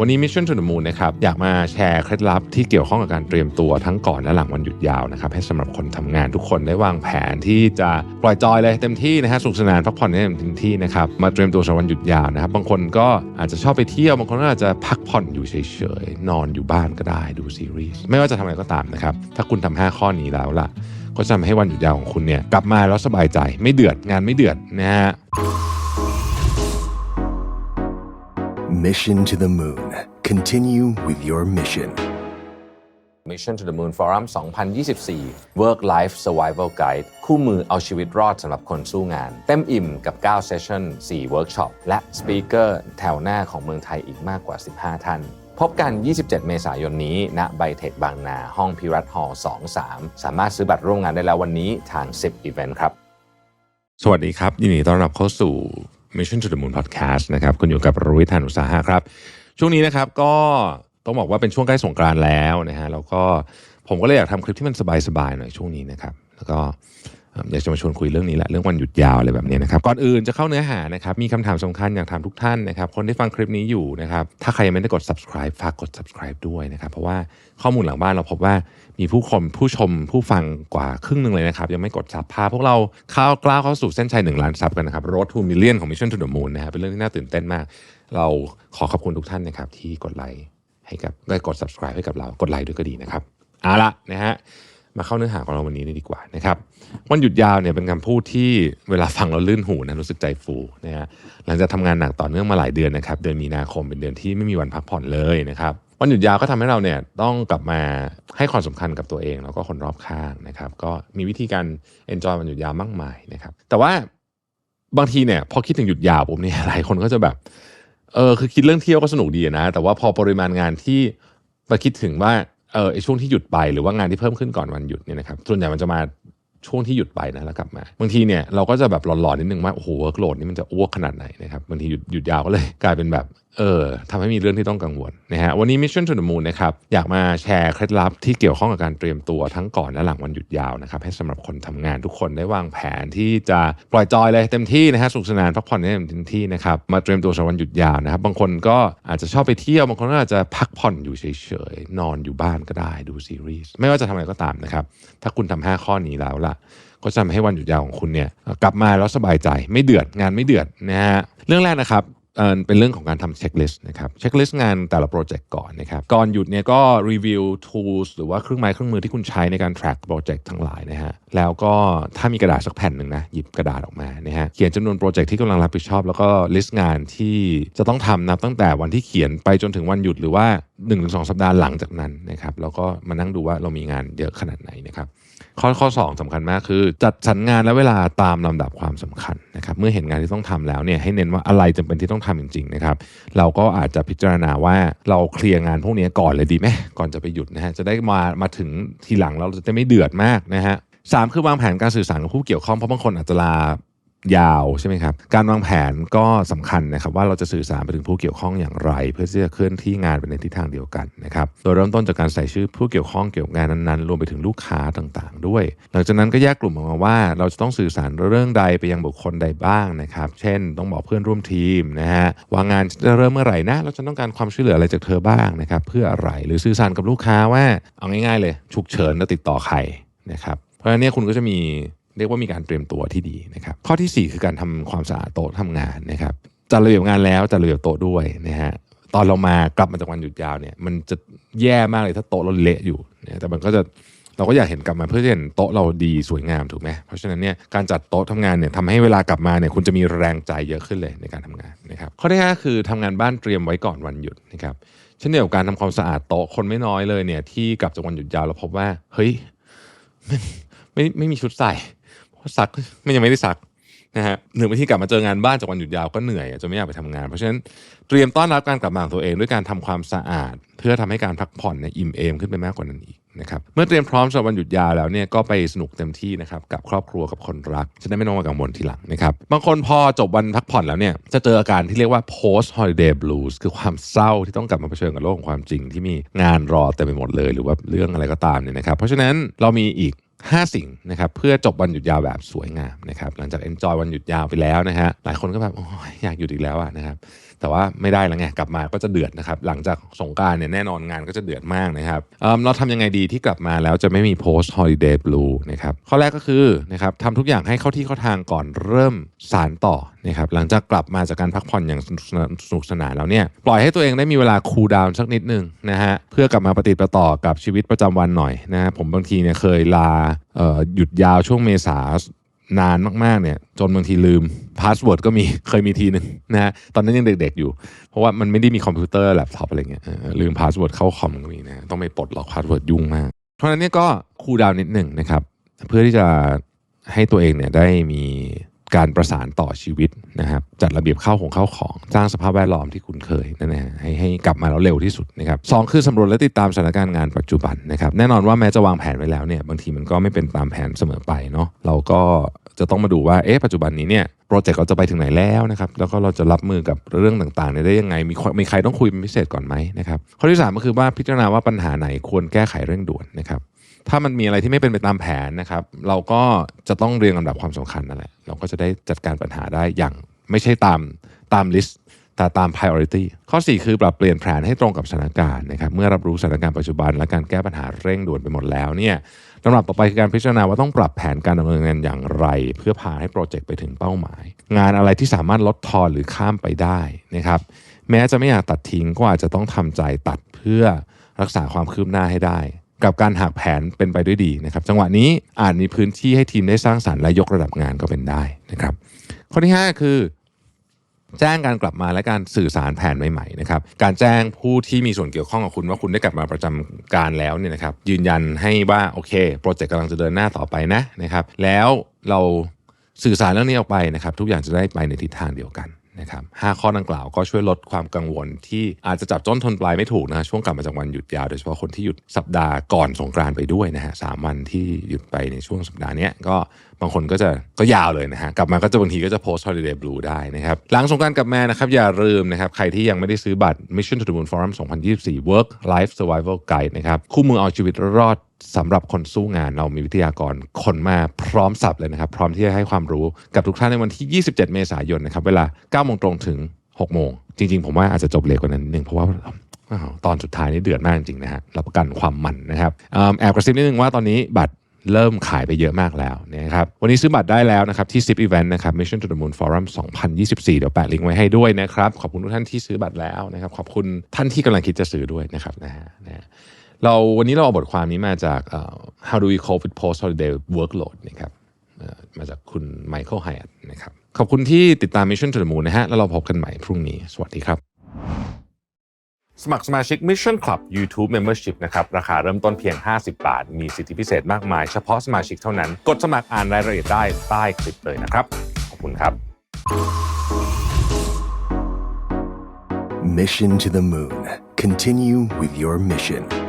วันนี้ Mission to the Moon นะครับอยากมาแชร์เคล็ดลับที่เกี่ยวข้องกับการเตรียมตัวทั้งก่อนและหลังวันหยุดยาวนะครับให้สำหรับคนทำงานทุกคนได้วางแผนที่จะปล่อยจอยเลยเต็มที่นะฮะสนุกสนานพักผ่อนได้เต็มที่นะครับมาเตรียมตัวสำหรับวันหยุดยาวนะครับบางคนก็อาจจะชอบไปเที่ยวบางคนก็อาจจะพักผ่อนอยู่เฉยๆ นอนอยู่บ้านก็ได้ดูซีรีส์ไม่ว่าจะทำอะไรก็ตามนะครับถ้าคุณทำห้าข้อนี้แล้วล่ะ ก็จะทำให้วันหยุดยาวของคุณเนี่ยกลับมาแล้วสบายใจไม่เดือดงานไม่เดือดนะฮะ Mission to the Moon. Continue with your mission. Mission to the Moon Forum 2024 Work Life Survival Guide คู่มือเอาชีวิตรอดสำหรับคนสู้งาน เต็มอิ่มกับ9 Session 4 Workshop และสปีกเกอร์แถวหน้าของเมืองไทยอีกมากกว่า 15 ท่าน พบกัน 27 เมษายนนี้ ณ ไบเทคบางนา ห้องพิรัตฮอลล์23 สามารถซื้อบัตรร่วมงานได้แล้ววันนี้ทาง 10 Event ครับ สวัสดีครับ ยินดีต้อนรับเข้าสู่ Mission to the Moon Podcast นะครับคุณอยู่กับรวิทยานุสาหะครับ ช่วงนี้นะครับก็ต้องบอกว่าเป็นช่วงใกล้สงกรานต์แล้วนะฮะแล้วก็ผมก็เลยอยากทำคลิปที่มันสบายๆหน่อยช่วงนี้นะครับ แล้วก็ อยากจะมาชวนคุยเรื่องนี้แหละเรื่องวันหยุดยาวอะไรแบบนี้นะครับก่อนอื่นจะเข้าเนื้อหานะครับมีคำถามสำคัญอยากถามทุกท่านนะครับคนที่ฟังคลิปนี้อยู่นะครับถ้าใครยังไม่ได้กด subscribe ฝากกด subscribe ด้วยนะครับเพราะว่าข้อมูลหลังบ้านเราพบว่ามีผู้ชมผู้ชมผู้ฟังกว่าครึ่งหนึ่งเลยนะครับยังไม่กดซับพาพวกเราเข้ากล้าวเข้าสู่เส้นชัย1ล้านซับกันนะครับ Road to Million ของ Mission to the Moon นะครับเป็นเรื่องที่น่าตื่นเต้นมาก เราขอขอบคุณทุกท่านนะครับที่กดไลค์ให้กับได้กด subscribe ให้กับเรากดไลค์ด้วยก็ดีนะครับเอาละนะฮะ มาเข้าเนื้อหาของเราวันนี้ดีกว่านะครับวันหยุดยาวเนี่ยเป็นคำพูดที่เวลาฟังเราลื่นหูนะรู้สึกใจฟูนะฮะหลังจากทำงานหนักต่อเนื่องมาหลายเดือนนะครับเดือนมีนาคมเป็นเดือนที่ไม่มีวันพักผ่อนเลยนะครับวันหยุดยาวก็ทำให้เราเนี่ยต้องกลับมาให้ความสำคัญกับตัวเองแล้วก็คนรอบข้างนะครับ ก็มีวิธีการ enjoy วันหยุดยาวมากมายนะครับ แต่ว่าบางทีเนี่ยพอคิดถึงหยุดยาวปุ๊บเนี่ยหลายคนก็จะแบบเออคือคิดเรื่องเที่ยวก็สนุกดีนะ แต่ว่าพอปริมาณงานที่มาคิดถึงว่า เออไอช่วงที่หยุดไปหรือว่างานที่เพิ่มขึ้นก่อนวันหยุดเนี่ยนะครับส่วนใหญ่มันจะมาช่วงที่หยุดไปนะแล้วกลับมาบางทีเนี่ยเราก็จะแบบหลอนๆนิดนึงว่าโอ้โหเวิร์กโหลดนี่มันจะอ้วกขนาดไหนนะครับบางทีหยุดหยุดยาวก็เลยกลายเป็นแบบ เออทำให้มีเรื่องที่ต้องกังวลนะฮะวันนี้ Mission to the Moon นะครับอยากมาแชร์เคล็ดลับที่เกี่ยวข้องกับการเตรียมตัวทั้งก่อนและหลังวันหยุดยาวนะครับให้สำหรับคนทำงานทุกคนได้วางแผนที่จะปล่อยจอยเลยเต็มที่นะฮะสนุกสนานพักผ่อนได้เต็มที่นะครับมาเตรียมตัวสำหรับวันหยุดยาวนะครับบางคนก็อาจจะชอบไปเที่ยวบางคนก็อาจจะพักผ่อนอยู่เฉยๆนอนอยู่บ้านก็ได้ดูซีรีส์ไม่ว่าจะทำอะไรก็ตามนะครับถ้าคุณทำห้าข้อนี้แล้วล่ะก็จะทำให้วันหยุดยาวของคุณเนี่ยกลับมาแล้วสบายใจไม่เดือดงานไม่เดือดนะฮะเรื่องแรกนะครับ เป็นเรื่องของการทำเช็คลิสต์นะครับเช็คลิสต์งานแต่ละโปรเจกต์ก่อนนะครับก่อนหยุดเนี่ยก็รีวิว tools หรือว่าเครื่องไม้เครื่องมือที่คุณใช้ในการ track โปรเจกต์ทั้งหลายนะฮะแล้วก็ถ้ามีกระดาษสักแผ่นหนึ่งนะหยิบกระดาษออกมานะฮะเขียนจำนวนโปรเจกต์ที่กำลังรับผิดชอบ แล้วก็ลิสต์งานที่จะต้องทำนับตั้งแต่วันที่เขียนไปจนถึงวันหยุดหรือว่า1-2สัปดาห์หลังจากนั้นนะครับแล้วก็มานั่งดูว่าเรามีงานเยอะขนาดไหนนะครับ ข้อข้อสองสำคัญมากคือ จัดสรรงานและเวลาตามลำดับความสำคัญนะครับเมื่อเห็นงานที่ต้องทำแล้วเนี่ยให้เน้นว่าอะไรจำเป็นที่ต้องทำจริงๆนะครับเราก็อาจจะพิจารณาว่าเราเคลียร์งานพวกนี้ก่อนเลยดีไหมก่อนจะไปหยุดนะฮะจะได้มามาถึงทีหลังเราจะได้ไม่เดือดมากนะฮะสามคือวางแผนการสื่อสารกับผู้เกี่ยวข้องเพราะบางคนอาจจะลา ยาวใช่ไหมครับการวางแผนก็สำคัญนะครับว่าเราจะสื่อสารไปถึงผู้เกี่ยวข้องอย่างไร เพื่อที่จะเคลื่อนที่งานไปในทิศทางเดียวกันนะครับโดยเริ่มต้นจากการใส่ชื่อผู้เกี่ยวข้องเกี่ยวกับงานนั้นๆรวมไปถึงลูกค้าต่างๆ ด้วย หลังจากนั้นก็แยกกลุ่มออกมาว่า เราจะต้องสื่อสารเรื่องใดไปยังบุคคลใดบ้างนะครับเช่น ต้องบอกเพื่อนร่วมทีมนะฮะวางงานจะเริ่มเมื่อไหร่นะเราจะต้องการความช่วยเหลืออะไรจากเธอบ้างนะครับเพื่ออะไรหรือสื่อสารกับลูกค้าว่าเอาง่าย ๆ เลยฉุกเฉินจะติดต่อใครนะครับเพราะฉะนั้นเนี่ยคุณก็จะมี เรียกว่ามีการเตรียมตัวที่ดีนะครับ ข้อทีสี่4 คือการทำความสะอาดโต๊ะทำงานนะครับจัดระเบียบงานแล้วจัดระเบียบโต๊ะด้วยนะฮะตอนเรามากลับมาจากวันหยุดยาวเนี่ยมันจะแย่มากเลยถ้าโต๊ะเราเละอยู่เนี่ยแต่มันก็จะเราก็อยากเห็นกลับมาเพื่อเห็นโต๊ะเราดีสวยงามถูกไหมเพราะฉะนั้นเนี่ยการจัดโต๊ะทำงานเนี่ยทำให้เวลากลับมาเนี่ยคุณจะมีแรงใจเยอะขึ้นเลยในการทำงานนะครับข้อที่ห้าคือทำงานบ้านเตรียมไว้ก่อนวันหยุดนะครับเช่นเดียวกับการทำความสะอาดโต๊ะคนไม่น้อยเลยเนี่ยที่กลับจากวันหยุดยาวเราพบว่าเฮ้ยไม่ไม่มีชุดใส่ ซักไม่ยังไม่ได้ซักนะฮะหนึ่งบางทีกลับมาเจองานบ้านจากวันหยุดยาวก็เหนื่อยจะไม่อยากไปทำงาน เพราะฉะนั้นเตรียมต้อนรับการกลับมาของตัวเองด้วยการทำความสะอาด เพื่อทำให้การพักผ่อนเนี่ยอิ่มเอมขึ้นไปมากกว่านั้นอีกนะครับเมื่อเตรียมพร้อมสำหรับวันหยุดยาวแล้วเนี่ยก็ไปสนุกเต็มที่นะครับกับครอบครัวกับคนรักจะได้ไม่ต้องมากังวลทีหลังนะครับบางคนพอจบวันพักผ่อนแล้วเนี่ยจะเจออาการที่เรียกว่า post holiday blues คือความเศร้าที่ต้องกลับมาเผชิญกับโลกของความจริง ที่มีงานรอเต็มไปหมดเลย หรือว่าเรื่องอะไรก็ตามเนี่ยนะครับเพราะฉะนั้นเรามีอีก 5 สิ่งนะครับเพื่อจบวันหยุดยาวแบบสวยงามนะครับหลังจาก enjoy วันหยุดยาวไปแล้วนะฮะหลายคนก็แบบโอ้ยอยากหยุดอีกแล้วอะนะครับ แต่ว่าไม่ได้แล้วไงกลับมาก็จะเดือดนะครับหลังจากสงการเนี่ยแน่นอนงานก็จะเดือดมากนะครับเเราทำยังไงดีที่กลับมาแล้วจะไม่มี post holiday blue นะครับข้อแรกก็คือนะครับทำทุกอย่างให้เข้าที่เข้าทางก่อนเริ่มสารต่อนะครับหลังจากกลับมาจากการพักผ่อนอย่างสนุกสนานแล้วเนี่ยปล่อยให้ตัวเองได้มีเวลาคูลดาวน์สักนิดนึงนะฮะเพื่อกลับมาปฏิดประต่อกับชีวิตประจำวันหน่อยนะฮะผมบางทีเนี่ยเคยลาหยุดยาวช่วงเมษา นานมากๆเนี่ยจนบางทีลืมพาสเวิร์ดก็มีเคยมีทีหนึ่งนะฮะตอนนั้นยังเด็กๆอยู่ เพราะว่ามันไม่ได้มีคอมพิวเตอร์แล็ปท็อปอะไรเงี้ยลืมพาสเวิร์ดเข้าคอมก็มีนะต้องไปปลดล็อกพาสเวิร์ดยุ่งมาก เพราะฉะนั้นเนี่ยก็คูลดาวน์นิดหนึ่งนะครับเพื่อที่จะให้ตัวเองเนี่ยได้มีการประสานต่อชีวิตนะครับจัดระเบียบเข้าของเข้าของสร้างสภาพแวดล้อมที่คุ้นเคยนั่นนะฮะให้ให้กลับมาแล้วเร็วที่สุดนะครับสองคือสำรวจและติดตามสถานการณ์งานปัจจุบันนะครับแน่นอนว่าแม้จะวางแผนไว้แล้วเนี่ยบางทีมันก็ไม่เป็นตามแผนเสมอไปเนาะเราก็ จะต้องมาดูว่าเอ๊ะปัจจุบันนี้เนี่ยโปรเจกต์เราจะไปถึงไหนแล้วนะครับแล้วก็เราจะรับมือกับเรื่องต่างๆเนี่ยได้ยังไงมีมีใครต้องคุยเป็นพิเศษก่อนไหมนะครับข้อที่สามก็คือว่าพิจารณาว่าปัญหาไหนควรแก้ไขเร่งด่วนนะครับถ้ามันมีอะไรที่ไม่เป็นไปตามแผนนะครับเราก็จะต้องเรียงลำดับความสำคัญนั่นแหละเราก็จะได้จัดการปัญหาได้อย่างไม่ใช่ตามตามลิสต์แต่ตาม priority ข้อ 4 คือปรับเปลี่ยนแผนให้ตรงกับสถานการณ์นะครับเมื่อรับรู้สถานการณ์ปัจจุบันและการแก้ปัญหาเร่งด่วนไปหมดแล้วเนี่ย ลำดับต่อไปคือการพิจารณาว่าต้องปรับแผนการดำเนินงานอย่างไร เพื่อพาให้โปรเจกต์ไปถึงเป้าหมาย งานอะไรที่สามารถลดทอนหรือข้ามไปได้นะครับแม้จะไม่อยากตัดทิ้งก็อาจจะต้องทำใจตัดเพื่อรักษาความคืบหน้าให้ได้ กับการหักแผนเป็นไปด้วยดีนะครับ จังหวะนี้อาจมีพื้นที่ให้ทีมได้สร้างสรรค์และยกระดับงานก็เป็นได้นะครับข้อที่ 5 คือ แจ้งการกลับมาและการสื่อสารแผนใหม่ๆนะครับการแจ้งผู้ที่มีส่วนเกี่ยวข้องกับคุณว่าคุณได้กลับมาประจำการแล้วเนี่ยนะครับยืนยันให้ว่าโอเคโปรเจกต์กำลังจะเดินหน้าต่อไปนะนะครับแล้วเราสื่อสารเรื่องนี้ออกไปนะครับทุกอย่างจะได้ไปในทิศทางเดียวกันนะครับห้าข้อดังกล่าวก็ช่วยลดความกังวลที่อาจจะจับต้นทนปลายไม่ถูกนะช่วงกลับมาจากวันหยุดยาวโดยเฉพาะคนที่หยุดสัปดาห์ก่อนสงกรานต์ไปด้วยนะฮะสามวันที่หยุดไปในช่วงสัปดาห์นี้ก็ บางคนก็จะก็ยาวเลยนะฮะกลับมาก็จะบางทีก็จะโพสต์ holiday blue ได้นะครับหลังสงกานต์กลับมานะครับอย่าลืมนะครับใครที่ยังไม่ได้ซื้อบัตร Mission to the Moon Forum 2024 Work Life Survival Guide นะครับคู่มือเอาชีวิตรอดสำหรับคนสู้งานเรามีวิทยากรคนมาพร้อมสับเลยนะครับ พร้อมที่จะให้ความรู้กับทุกท่านในวันที่ 27 เมษายนนะครับเวลา9โมงตรงถึง 6 โมง จริง ๆ ผมว่าอาจจะจบเร็วกว่านั้นนิดนึงเพราะว่าตอนสุดท้ายนี่เดือดมากจริงๆนะฮะรับประกันความมันนะครับแอบกระซิบนิดนึงว่าตอนนี้บัตร เริ่มขายไปเยอะมากแล้วนะครับวันนี้ซื้อบัตรได้แล้วนะครับที่10 Event นะครับ Mission to the Moon Forum 2024 เดี๋ยวแปะลิงก์ไว้ให้ด้วยนะครับ ขอบคุณทุกท่านที่ซื้อบัตรแล้วนะครับ ขอบคุณท่านที่กำลังคิดจะซื้อด้วยนะครับนะฮะนะฮะเราวันนี้เราเอาบทความนี้มาจากเอ่อ How do we cope with post holiday workload นะครับมาจากคุณไมเคิลไฮ t นะครับ ขอบคุณที่ติดตาม Mission to the Moon นะฮะแล้วเราพบกันใหม่พรุ่งนี้ สวัสดีครับ สมัครสมาชิก Mission Club YouTube Membership นะครับ ราคาเริ่มต้นเพียง 50 บาท มีสิทธิพิเศษมากมาย เฉพาะสมาชิกเท่านั้น กดสมัครอ่านรายละเอียดได้ใต้คลิปเลยนะครับ ขอบคุณครับ Mission to the Moon. Continue with your mission.